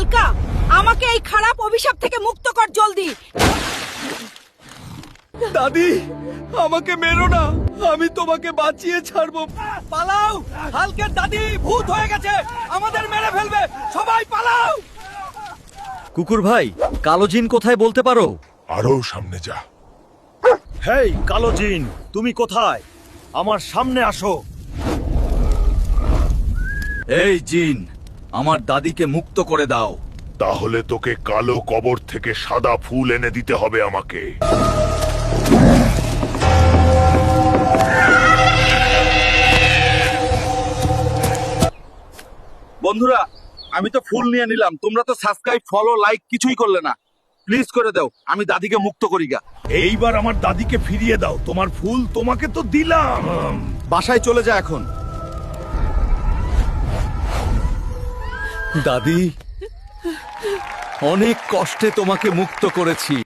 হালকা। আমাকে এই খারাপ অভিশাপ থেকে মুক্ত কর জলদি। দাদি আমাকে মেরো না। আমি তোমাকে বাঁচিয়ে ছাড়বো। পালাও! হালকের দাদি ভূত হয়ে গেছে। আমাদের মেরে ফেলবে। সবাই পালাও! কুকুর ভাই কালো জিন কোথায় বলতে পারো? আরও সামনে যা। হেই কালো জিন তুমি কোথায়? আমার সামনে আসো। এই জিন আমার দাদিকে মুক্ত করে দাও। তাহলে তোকে কালো কবর থেকে সাদা ফুল এনে দিতে হবে আমাকে। বন্ধুরা আমি তো ফুল নিয়ে নিলাম। তোমরা তো সাবস্ক্রাইব ফলো লাইক কিছুই করলে না। প্লিজ করে দাও আমি দাদিকে মুক্ত করি গা। এইবার আমার দাদিকে ফিরিয়ে দাও। তোমার ফুল তোমাকে তো দিলাম। বাসায় চলে যা এখন। দাদি অনেক কষ্টে তোমাকে মুক্ত করেছি।